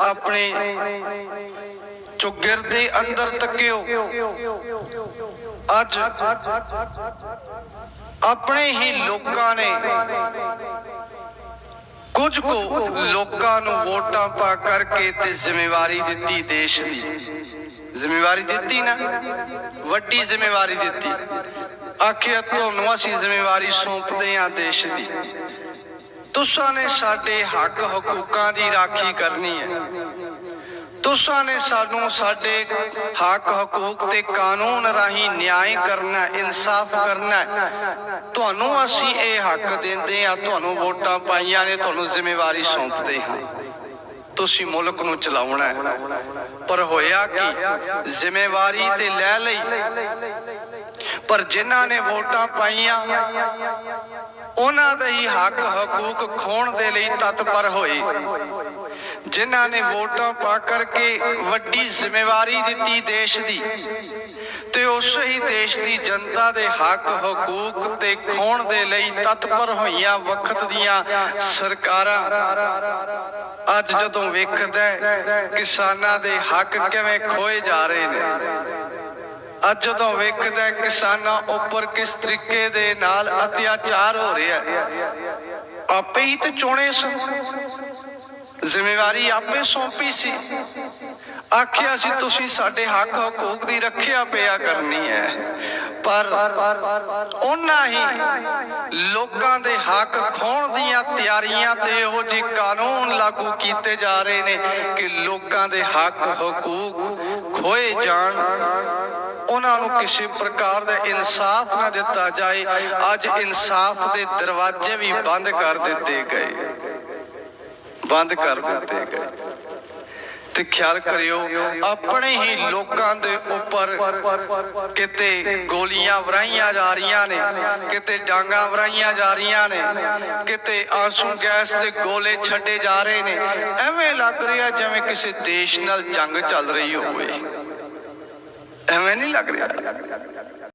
ਆਪਣੇ ਚੁੱਗਰ ਦੇ ਅੰਦਰ ਤੱਕਿਓ। ਅੱਜ ਆਪਣੇ ਹੀ ਲੋਕਾਂ ਨੇ ਕੁਝ ਕੁ ਲੋਕਾਂ ਨੂੰ ਵੋਟਾਂ ਪਾ ਕਰਕੇ ਤੇ ਜ਼ਿੰਮੇਵਾਰੀ ਦਿੱਤੀ ਦੇਸ਼ ਦੀ। ਜ਼ਿੰਮੇਵਾਰੀ ਦਿੱਤੀ ਨਾ, ਵੱਡੀ ਜ਼ਿੰਮੇਵਾਰੀ ਦਿੱਤੀ। ਆਖਿਆ ਤੁਹਾਨੂੰ ਅਸੀਂ ਜ਼ਿੰਮੇਵਾਰੀ ਸੌਂਪਦੇ ਹਾਂ ਦੇਸ਼ ਦੀ। ਤੁਸਾਂ ਨੇ ਸਾਡੇ ਹੱਕ ਹਕੂਕਾਂ ਦੀ ਰਾਖੀ ਕਰਨੀ ਹੈ। ਤੁਸਾਂ ਨੇ ਸਾਨੂੰ ਸਾਡੇ ਹੱਕ ਹਕੂਕ ਤੇ ਕਾਨੂੰਨ ਰਾਹੀਂ ਨਿਆਂ ਕਰਨਾ, ਇਨਸਾਫ ਕਰਨਾ ਤੁਹਾਨੂੰ ਅਸੀਂ ਇਹ ਹੱਕ ਦਿੰਦੇ ਆ ਤੁਹਾਨੂੰ ਵੋਟਾਂ ਪਾਈਆਂ ਨੇ, ਤੁਹਾਨੂੰ ਜ਼ਿੰਮੇਵਾਰੀ ਸੌਂਪਦੇ ਹਾਂ। ਤੁਸੀਂ ਮੁਲਕ ਨੂੰ ਚਲਾਉਣਾ ਹੈ। ਪਰ ਹੋਇਆ ਕੀ? ਜ਼ਿੰਮੇਵਾਰੀ ਤੇ ਲੈ ਲਈ। ਪਰ ਜਿਨ੍ਹਾਂ ਨੇ ਵੋਟਾਂ ਪਾਈਆਂ, ਉਹਨਾਂ ਦੇ ਹੀ ਹੱਕ ਹਕੂਕ ਖੋਣ ਦੇ ਲਈ ਤਤਪਰ ਹੋਏ। ਜਿਨ੍ਹਾਂ ਨੇ ਵੋਟਾਂ ਪਾ ਕਰਕੇ ਵੱਡੀ ਜ਼ਿੰਮੇਵਾਰੀ ਦਿੱਤੀ ਦੇਸ਼ ਦੀ, ਤੇ ਉਸ ਹੀ ਦੇਸ਼ ਦੀ ਜਨਤਾ ਦੇ ਹੱਕ ਹਕੂਕ ਤੇ ਖੋਣ ਦੇ ਲਈ ਤਤਪਰ ਹੋਈਆਂ ਵਕਤ ਦੀਆਂ ਸਰਕਾਰਾਂ। ਅੱਜ ਜਦੋਂ ਵੇਖਦਾ ਕਿਸਾਨਾਂ ਦੇ ਹੱਕ ਕਿਵੇਂ ਖੋਏ ਜਾ ਰਹੇ ਨੇ। ਅੱਜ ਜਦੋਂ ਵੇਖਦਾ ਕਿਸਾਨਾਂ ਉੱਪਰ ਕਿਸ ਤਰੀਕੇ ਦੇ ਨਾਲ ਅਤਿਆਚਾਰ ਹੋ ਰਿਹਾ ਹੈ, ਆਪੇ ਹੀ ਤੇ ਚੋਣੇ ਸਨ। ਜ਼ਿੰਮੇਵਾਰੀ ਆਪੇ ਸੌਂਪੀ ਸੀ। ਆਖਿਆ ਸੀ, ਤੁਸੀਂ ਸਾਡੇ ਹੱਕ ਹਕੂਕ ਦੀ ਰੱਖਿਆ ਪਿਆ ਕਰਨੀ ਹੈ। ਪਰ ਉਹਨਾਂ ਹੀ ਲੋਕਾਂ ਦੇ ਹੱਕ ਖੋਣ ਦੀਆਂ ਤਿਆਰੀਆਂ ਤੇ ਇਹੋ ਜਿਹੇ ਕਾਨੂੰਨ ਲਾਗੂ ਕੀਤੇ ਜਾ ਰਹੇ ਨੇ ਕਿ ਲੋਕਾਂ ਦੇ ਹੱਕ ਹਕੂਕ ਖੋਏ ਜਾਣ। ਉਹਨਾਂ ਨੂੰ ਕਿਸੇ ਪ੍ਰਕਾਰ ਦਾ ਇਨਸਾਫ ਨਾ ਦਿੱਤਾ ਜਾਏ। ਅੱਜ ਇਨਸਾਫ ਦੇ ਦਰਵਾਜ਼ੇ ਵੀ ਬੰਦ ਕਰ ਦਿੱਤੇ ਗਏ। ਬੰਦ ਕਰ ਦਿੱਤੇ ਗਏ। ਤੇ ਖਿਆਲ ਕਰਿਓ, ਆਪਣੇ ਹੀ ਲੋਕਾਂ ਦੇ ਉੱਪਰ ਕਿਤੇ ਗੋਲੀਆਂ ਵਰਾਈਆਂ ਜਾ ਰਹੀਆਂ ਨੇ, ਕਿਤੇ ਡਾਂਗਾ ਵਰਾਈਆਂ ਜਾ ਰਹੀਆਂ ਨੇ, ਕਿਤੇ ਆਂਸੂ ਗੈਸ ਦੇ ਗੋਲੇ ਛੱਡੇ ਜਾ ਰਹੇ ਨੇ। ਐਵੇਂ ਲੱਗ ਰਿਹਾ ਜਿਵੇਂ ਕਿਸੇ ਦੇਸ਼ ਨਾਲ ਜੰਗ ਚੱਲ ਰਹੀ ਹੋਵੇ। ਐਵੇਂ ਨਹੀਂ ਲੱਗ ਰਿਹਾ